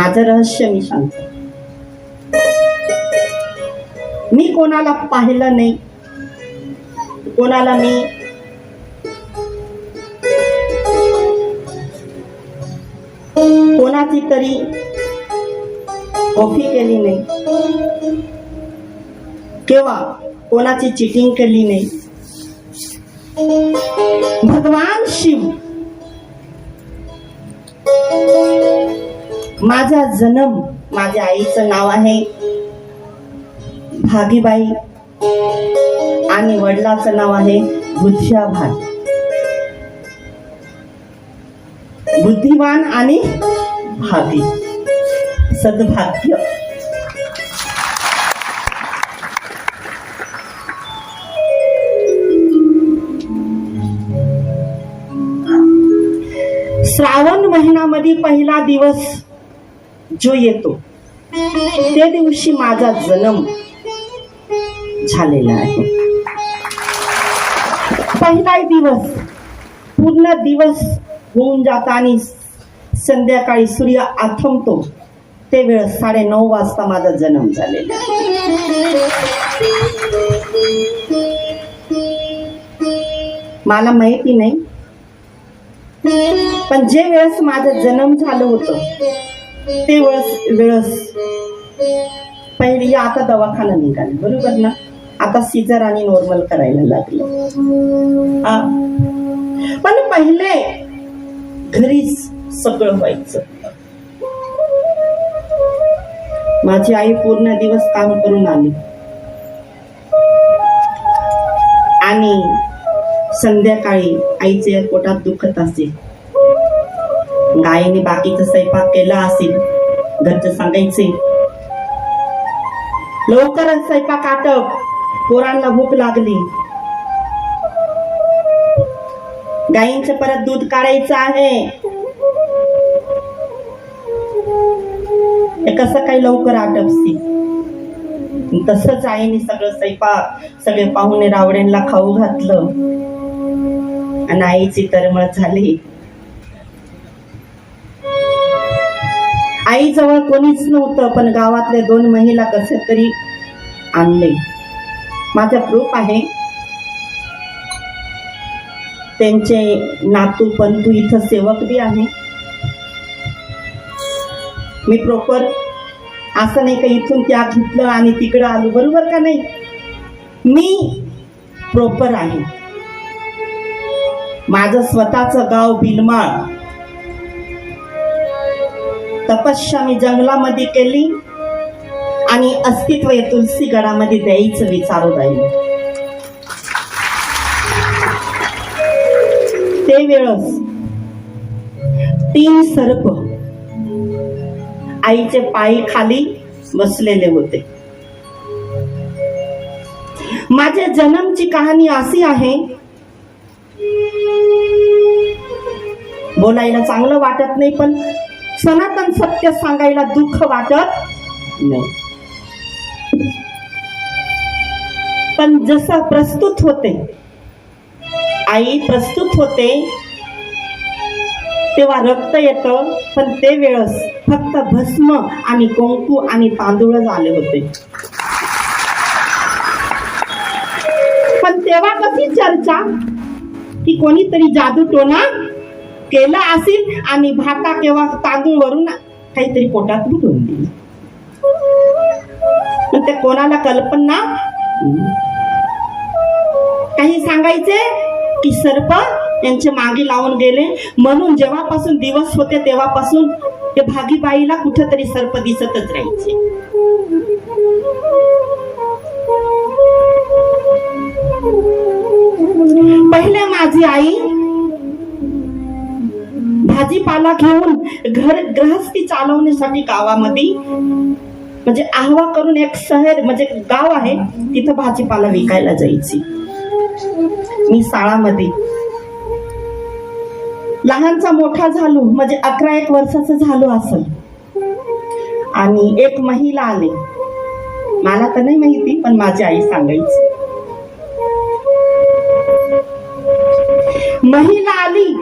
माझं रहस्य मी सांगतो. मी कोणाला पाहिलं नाही. कोणाला मी कोणाची तरी कॉफी केली नाही. किंवा कोणाची चिटिंग केली नाही. भगवान शिव. माझा जन्म माझ्या आईचं नाव आहे भागीबाई. आणि वडिलाचं नाव आहे बुद्ध्याभाई बुद्धिमान आणि भावी. सद्भाग्य. श्रावण महिन्यामध्ये पहिला दिवस जो येतो त्या दिवशी माझा जन्म झालेला आहे. पहिला दिवस पूर्ण दिवस होऊन जाता आणि संध्याकाळी सूर्य आथमतो ते वेळ साडे नऊ वाजता माझा जन्म झालेला मला माहिती नाही पण जे वेळेस माझा जन्म झालं होतं ते वेळेस वेळस. पहिली आता दवाखाना निघाले बरोबर ना? आता सिजर आणि नॉर्मल करायला लागले. पण पहिले घरीच सगळं व्हायचं. माझी आई पूर्ण दिवस काम करून आली. आणि संध्याकाळी आईचे पोटात दुखत असेल गायीने बाकीचा स्वयंपाक केला असेल घरचं सांगायचे लवकरच स्वयंपाक आटप पोरांना भूक लागली गायींचं परत दूध काढायचं आहे कसं काही लवकर आटपसी तसंच आईने सगळं स्वयंपाक सगळे पाहुणे रावड्यांना खाऊ घातलं आणि आईची तरमळ झाली आईजवळ कोणीच नव्हतं पण गावातले दोन महिला कसे तरी आणले. माझा प्रूफ आहे. त्यांचे नातू पंतू इथं सेवक बी आहे. मी प्रॉपर असं नाही का इथून त्या घेतलं आणि तिकडं आलो बरोबर का नाही? मी प्रॉपर आहे. माझं स्वतःचं गाव बिलमाळ तपस्या मी जंगलामध्ये केली आणि अस्तित्व हे तुलसी द्यायचं विचारू राहिलं. ते वेळस तीन सर्प आईचे पायी खाली बसलेले होते. माझ्या जन्मची कहाणी अशी आहे बोलायला चांगलं वाटत नाही पण सनातन सत्य सांगायला दुःख वाटत नाही. पण जसं प्रस्तुत होते आई प्रस्तुत होते तेव्हा रक्त येतं पण ते वेळस फक्त भस्म आणि कुंकू आणि तांदूळच आले होते. पण तेव्हा कशी चर्चा? की कोणीतरी जादू टोना केला असेल आणि भाता किंवा तांदूळ वरून काहीतरी पोटात बुडवून दिली ते कोणाला कल्पना? काही सांगायचे? की सर्प यांचे मागे लावून गेले. म्हणून जेव्हापासून दिवस होते तेव्हापासून ते भागीबाईला कुठेतरी सर्प दिसतच राहायचे. पहिले माझी आई भाजीपाला घेऊन घर ग्रहस्थी चालवण्यासाठी गावामध्ये म्हणजे आहवा करून एक शहर म्हणजे गाव आहे तिथं भाजीपाला विकायला जायची. मी शाळामध्ये. लहानचा मोठा झालो म्हणजे अकरा एक वर्षाचं झालो असल. आणि एक महिला आले. मला तर नाही माहिती पण माझी आई सांगायची. महिला आली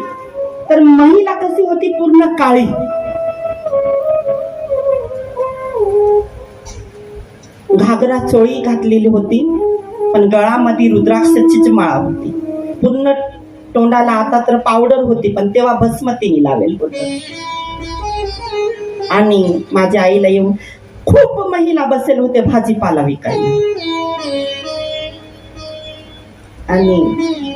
तर महिला कशी होती पूर्ण काळी? घागरा चोळी घातलेली होती पण गळामध्ये रुद्राक्षाचीच माळा होती. पूर्ण तोंडाला आता तर पावडर होती पण तेव्हा भस्मती लावेल होत. आणि माझ्या आईला येऊन खूप महिला बसेल होते भाजीपाला विकायला. आणि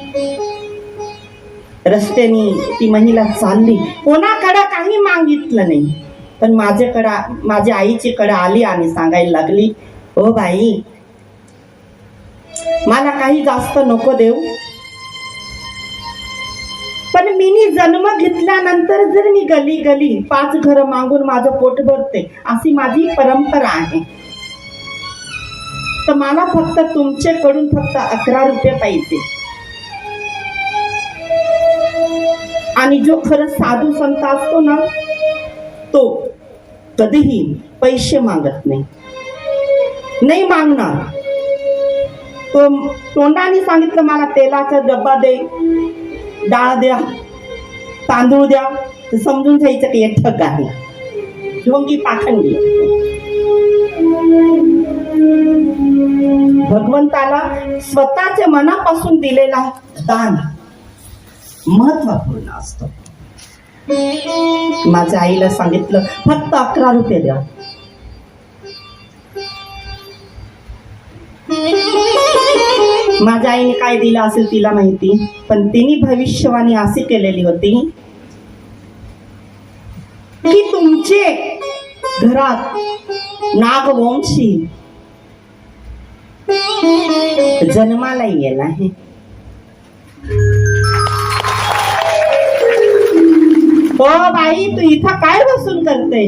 रस्त्याने ती महिला चालली. कोणाकडं काही मागितलं नाही. पण माझ्याकडं माझ्या आईची कडे आली आणि सांगायला लागली हो बाई मला काही जास्त नको देऊ. पण मीनी जन्म घेतल्यानंतर जर मी गली गली पाच घर मागून माझं पोट भरते अशी माझी परंपरा आहे. तर मला फक्त तुमच्याकडून फक्त अकरा रुपये पाहिजे. आणि जो खरं साधू संत असतो ना तो कधीही पैसे मागत नाही. नाही मागणार. तो तोंडाने सांगितलं मला तेलाचा डब्बा दे डाळ द्या तांदूळ द्या तर समजून घ्यायचं की हे ठग आहे. ढोंगी पाखंडी. भगवंताला स्वतःच्या मनापासून दिलेला दान. महत्त्वपूर्ण असतो. माझ्या आईला सांगितलं फक्त अकरा रुपये द्या. माझ्या आईने काय दिलं असेल तिला माहिती पण तिने भविष्यवाणी अशी केलेली होती की तुमचे घरात नागवंशी जन्माला येईल आहे. हो बाई तू इथं काय बसून करते?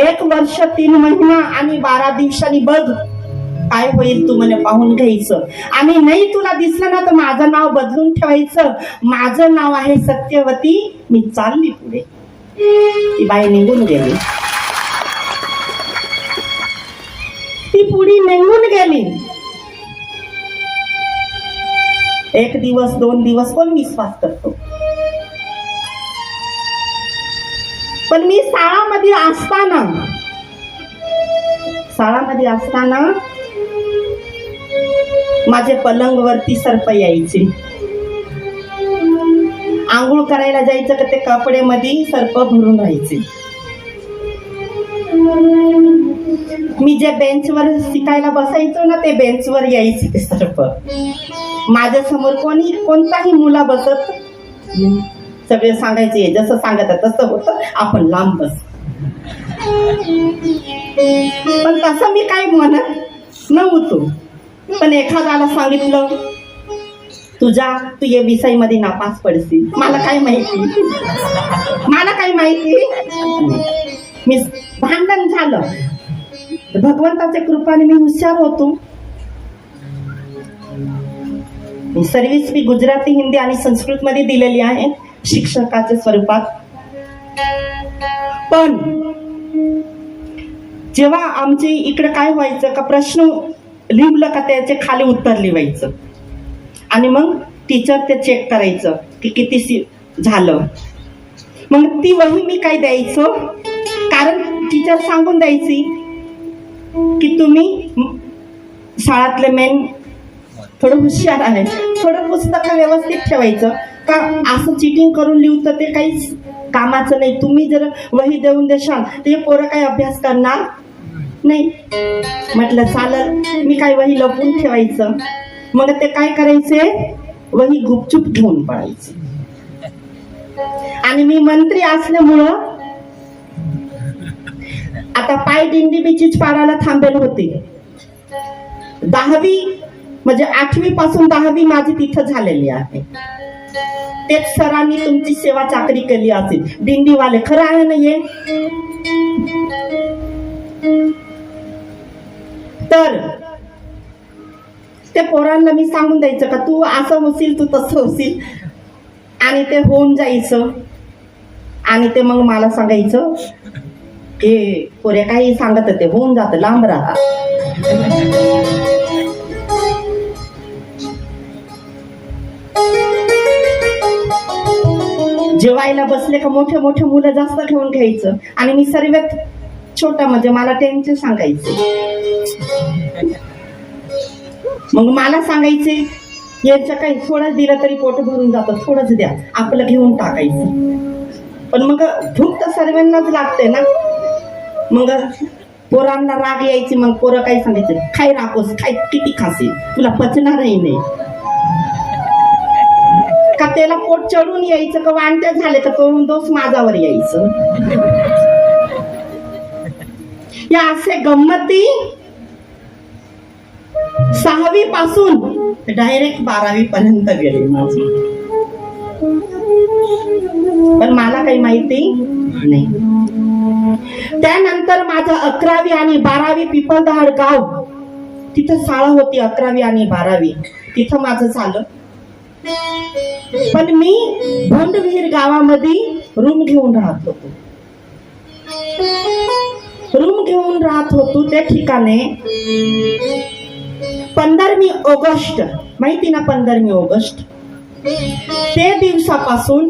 एक वर्ष तीन महिना आणि बारा दिवसांनी बघ काय होईल तू मला पाहून घ्यायचं. आणि नाही तुला दिसलं ना तर माझं नाव बदलून ठेवायचं. माझं नाव आहे सत्यवती मी चालली पुढे. ती बाई निघून गेली. ती पुढे निघून गेली. एक दिवस दोन दिवस पण विश्वास करतो. पण मी शाळामध्ये असताना शाळामध्ये असताना माझे पलंगवरती सर्प यायचे. आंघोळ करायला जायचं का ते कपडे मध्ये सर्प भरून राहायचे. मी ज्या बेंचवर शिकायला बसायचो ना ते बेंचवर यायचे सर्व. माझ्यासमोर कोणी कोणताही मुला बसत सगळे सांगायचे जसं सांगत तसं होतं आपण लांब बस. पण तसं मी काय म्हणत नव्हतो. पण एखाद्याला सांगितलं तुझ्या तू या विषयीमध्ये नापास पडशील. मला काय माहिती मला काय माहिती मी भांडण झालं. भगवंताच्या कृपाने मी हुशार होतो. मी सर्व्हिस मी गुजराती हिंदी आणि संस्कृत मध्ये दिलेली आहे शिक्षकाच्या स्वरूपात. पण जेव्हा आमचे इकडे काय व्हायचं का प्रश्न लिहिलं का त्याचे खाली उत्तर लिहायचं. आणि मग टीचर ते चेक करायचं की किती सी झालं. मग ती वही मी काय द्यायचो? कारण टीचर सांगून द्यायची की तुम्ही शाळातले मेन थोडं हुशार आहे. थोडं पुस्तक व्यवस्थित ठेवायचं. का असं चिटिंग करून लिहू तर ते काहीच कामाचं नाही. तुम्ही जर वही देऊन देशाल तर हे पोरं काही अभ्यास करणार नाही. म्हटलं चालल. मी काय वही लपून ठेवायचं? मग ते काय करायचे? वही गुपचूप घेऊन पळायचे आणि मी मंत्री असल्यामुळं आता पाय दिंडी बीचीच पाडायला थांबेल होते. दहावी म्हणजे आठवी पासून दहावी माझी तिथं झालेली आहे. तेच सरांनी तुमची सेवा चाकरी केली असेल. दिंडीवाले खरं आहे ना हे तर त्या पोरांना मी सांगून द्यायचं का तू असं होशील तू तसं होशील. आणि ते होऊन जायचं. आणि ते मग मला सांगायचं हे पोऱ्या काही सांगत ते होऊन जातं लांब राहा. जेवायला बसले का मोठे मोठे मुलं जास्त घेऊन घ्यायचं. आणि मी सर्वात छोटा म्हणजे मला त्यांचे सांगायचे. मग मला सांगायचे यांचं काही थोडं दिलं तरी पोट भरून जातं थोडंच द्या. आपलं घेऊन टाकायचं. पण मग भूक तर सर्वांनाच लागते ना. मग पोरांना राग यायची मग पोरं काय सांगायचे? खाय राकोस खाय किती खासी तुला पचणारही नाही. का त्याला पोट चढून यायचं का वांट्या झाले का तो दोष माझावर यायचं. या असे गंमती सहावी पासून डायरेक्ट बारावी पर्यंत गेले माझी. पण मला काही माहिती नाही. त्यानंतर माझं अकरावी आणि बारावी पिपलदहाड गाव तिथं शाळा होती अकरावी आणि बारावी. तिथं माझं झालं. पण मी भोंडविहीर गावामध्ये रूम घेऊन राहत होतो. रूम घेऊन राहत होतो त्या ठिकाणी. पंधरमी ऑगस्ट माहिती ना पंधरमी ऑगस्ट? ते दिवसापासून